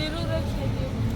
nereye uğraşıyor?